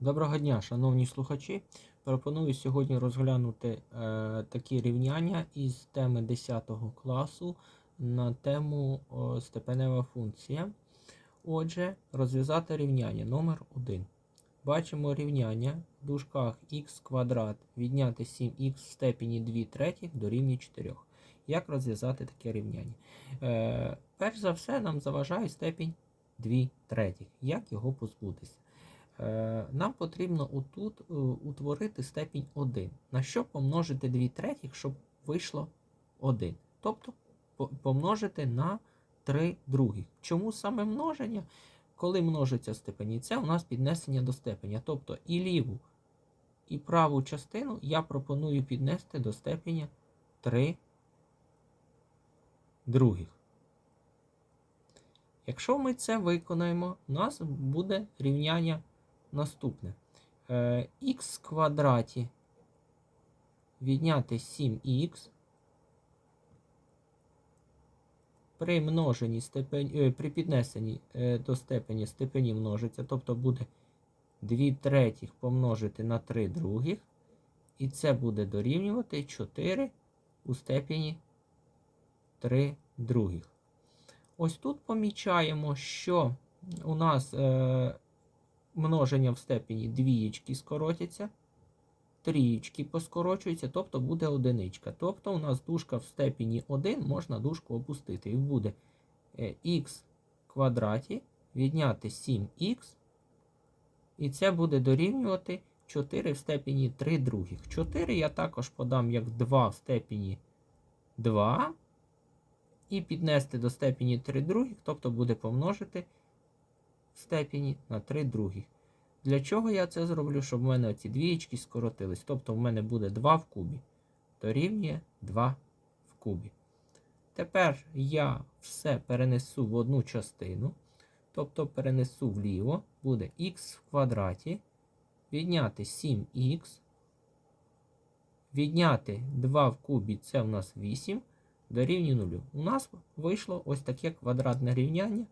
Доброго дня, шановні слухачі. Пропоную сьогодні розглянути е, такі рівняння із теми 10 класу на тему о, степенева функція. Отже, розв'язати рівняння номер 1 Бачимо рівняння в дужках х квадрат відняти 7х в степені 2 третіх дорівнює 4. Як розв'язати таке рівняння? Е, перш за все, нам заважає степінь 2 третіх. Як його позбутися? Е, Нам потрібно отут е, утворити степінь 1. На що помножити 2 третіх, щоб вийшло 1. Тобто помножити на 3 других. Чому саме множення? Коли множиться степені, це у нас піднесення до степеня. Тобто і ліву, і праву частину я пропоную піднести до степеня 3 других. Якщо ми це виконаємо, у нас буде рівняння наступне. Е, х квадраті відняти 7х при множенні степень, е, при піднесенні е, до степені степені множиться, тобто буде 2 третіх помножити на 3 других, і це буде дорівнювати 4 у степені 3 других. Ось тут помічаємо, що у нас е, множення в степені двієчки скоротяться, трієчки поскорочуються, тобто буде одиничка. Тобто у нас дужка в степені 1 можна дужку опустити. І буде е, х квадраті відняти 7х, і це буде дорівнювати 4 в степені 3 других. 4 я також подам як 2 в степені 2. І піднести до степені 3 других, тобто буде помножити степені на 3 других. Для чого я це зроблю? Щоб в мене ці двієчки скоротились. Тобто в мене буде 2 в кубі. Дорівнює 2 в кубі. Тепер я все перенесу в одну частину. Тобто перенесу вліво, буде х в квадраті. Відняти 7х. Відняти 2 в кубі це у нас 8 дорівнює 0. У нас вийшло ось таке квадратне рівняння,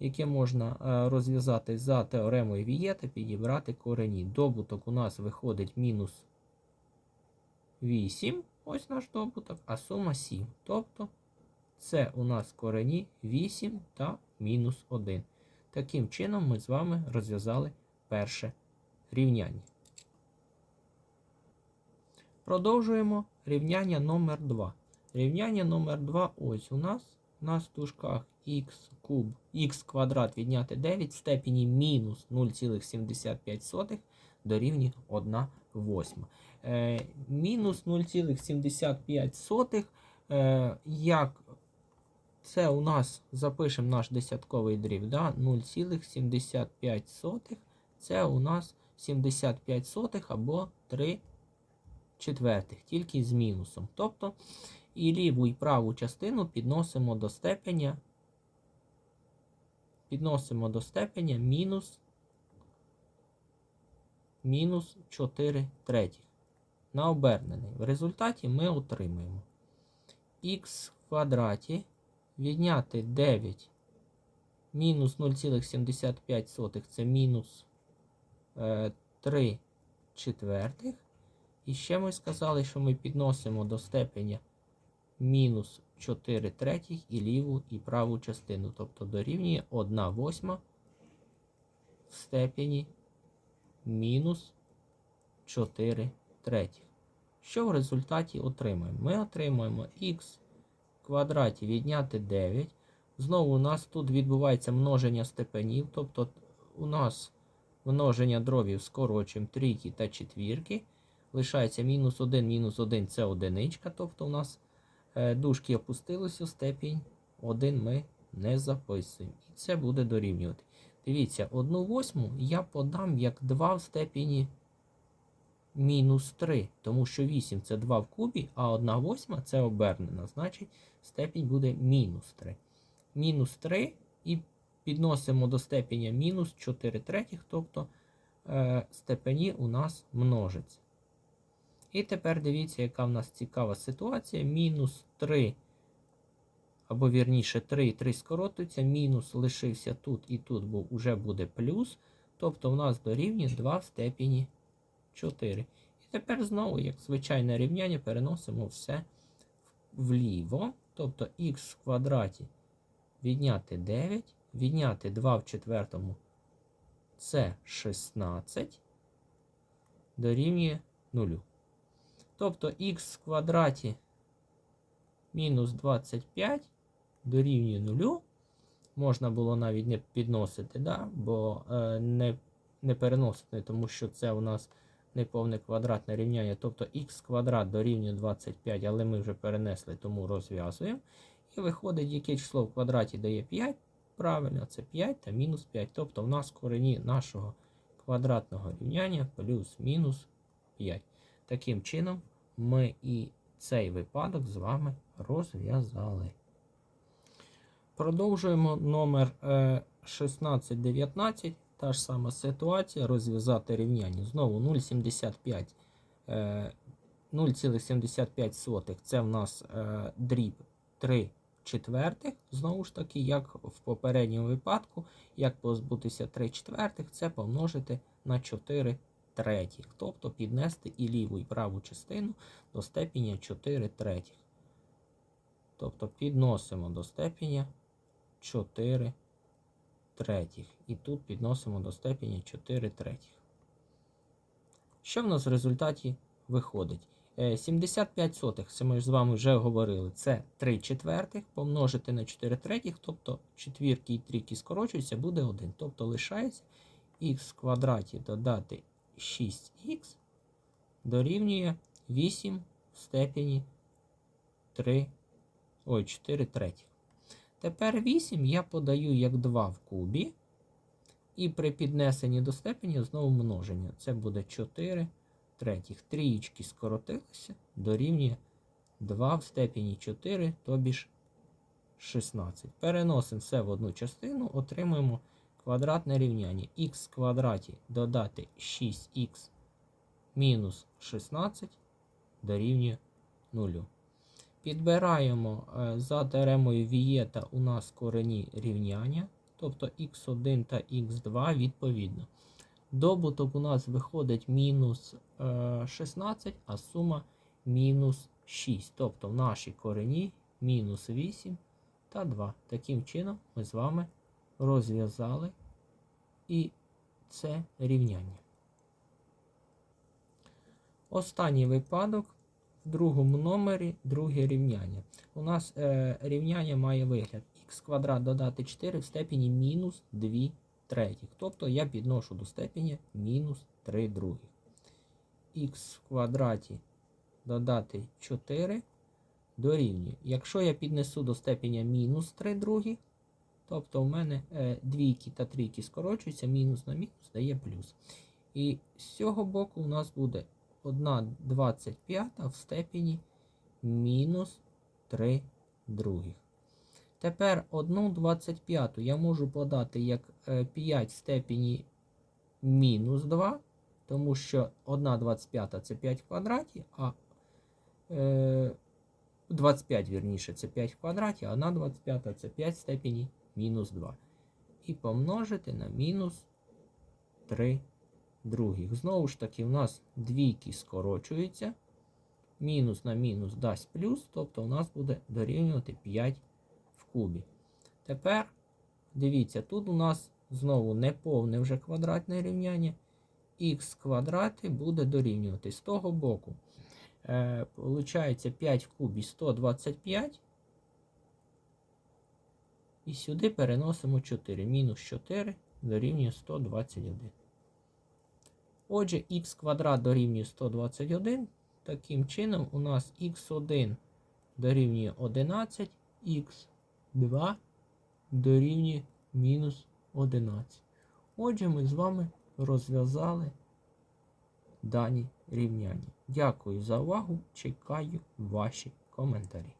яке можна е, розв'язати за теоремою Вієта, підібрати корені. Добуток у нас виходить мінус 8, ось наш добуток, а сума 7. Тобто це у нас корені 8 та мінус 1. Таким чином ми з вами розв'язали перше рівняння. Продовжуємо рівняння номер 2. Рівняння номер 2 ось у нас. В дужках х куб, х квадрат відняти 9 в степені мінус 0,75 дорівнює 1 восьма. Е, мінус 0,75. Е, як це у нас запишемо наш десятковий дріб, да? 0,75. Це у нас 75 сотих або 3 четвертих, тільки з мінусом. Тобто і ліву і праву частину підносимо до степеня, підносимо до степеня мінус, мінус 4 третіх на обернений. В результаті ми отримаємо х в квадраті відняти 9 мінус 0,75 це мінус е, 3 четвертих. І ще ми сказали, що ми підносимо до степеня мінус 4 третіх і ліву і праву частину. Тобто дорівнює 1 восьма в степені мінус 4 третіх. Що в результаті отримаємо? Ми отримаємо х квадраті відняти 9. Знову у нас тут відбувається множення степенів. Тобто у нас множення дробів скорочуємо трійки та четвірки. Лишається мінус 1, мінус 1 це одиничка. Тобто у нас е, дужки опустились у степінь 1 ми не записуємо. І це буде дорівнювати. Дивіться, 1 восьму я подам як 2 в степені мінус 3, тому що 8 це 2 в кубі, а 1 восьма це обернена. Значить, степінь буде мінус 3. Мінус 3 і підносимо до степеня мінус 4 третіх, тобто е, степені у нас множиться. І тепер дивіться, яка в нас цікава ситуація. Мінус 3, або вірніше 3 і 3 скоротуються, мінус лишився тут і тут, бо вже буде плюс. Тобто у нас дорівнює 2 в степені 4. І тепер знову, як звичайне рівняння, переносимо все вліво. Тобто х в квадраті відняти 9, відняти 2 в четвертому це 16 дорівнює 0. Тобто х в квадраті мінус 25 дорівнює 0. Можна було навіть не підносити, да? бо е, не, не переносити, тому що це у нас неповне квадратне рівняння. Тобто х квадрат дорівнює 25, але ми вже перенесли, тому розв'язуємо. І виходить, яке число в квадраті дає 5. Правильно, це 5 та мінус 5. Тобто в нас корені нашого квадратного рівняння плюс-мінус 5. Таким чином, ми і цей випадок з вами розв'язали. Продовжуємо номер е, 1619. Та ж сама ситуація. Розв'язати рівняння. Знову 0,75. е, 0,75 це в нас е, дріб 3 четвертих. Знову ж таки, як в попередньому випадку, як позбутися 3 четвертих, це помножити на 4 третіх. Тобто піднести і ліву, і праву частину до степеня 4 третіх. Тобто підносимо до степеня 4 третіх. І тут підносимо до степеня 4 третіх. Що в нас в результаті виходить? Е, 75 сотих, це ми з вами вже говорили, це 3 четвертих помножити на 4 третіх, тобто четвірки і трійки скорочуються, буде 1. Тобто лишається х в квадраті додати 6х дорівнює 8 в степені 3, ой, 4 третіх. Тепер 8 я подаю як 2 в кубі. І при піднесенні до степені знову множення. Це буде 4 третіх. Трієчки скоротилися, дорівнює 2 в степені 4, тобі ж 16. Переносимо все в одну частину, отримуємо квадратне рівняння. х в квадраті додати 6х мінус 16 дорівнює 0. Підбираємо е, за теоремою Вієта у нас корені рівняння, тобто х1 та х2 відповідно. Добуток у нас виходить мінус е, 16, а сума мінус 6. Тобто в нашій корені мінус 8 та 2. Таким чином ми з вами розв'язали і це рівняння. Останній випадок в другому номері друге рівняння. У нас е, рівняння має вигляд х квадрат додати 4 в степені мінус 2 третіх. Тобто я підношу до степеня мінус 3 других. х в квадраті додати 4 дорівнює. Якщо я піднесу до степеня мінус 3 другі, тобто в мене е, двійки та трійки скорочуються, мінус на мінус дає плюс. І з цього боку у нас буде 1,25 в степені мінус 3 других. Тепер 1,25 я можу подати як 5 в степені мінус 2, тому що 1,25 це 5 в квадраті, а е, 25, вірніше, це 5 в квадраті, а 1,25 це 5 в степені мінус 2. І помножити на мінус 3 других. Знову ж таки, у нас двійки скорочуються. Мінус на мінус дасть плюс, тобто у нас буде дорівнювати 5 в кубі. Тепер, дивіться, тут у нас знову неповне вже квадратне рівняння. Х квадрати буде дорівнювати з того боку. Е, Получається 5 в кубі 125. І сюди переносимо 4. Мінус 4 дорівнює 121. Отже, х квадрат дорівнює 121. Таким чином, у нас х1 дорівнює 11, х2 дорівнює мінус 11. Отже, ми з вами розв'язали дані рівняння. Дякую за увагу. Чекаю ваші коментарі.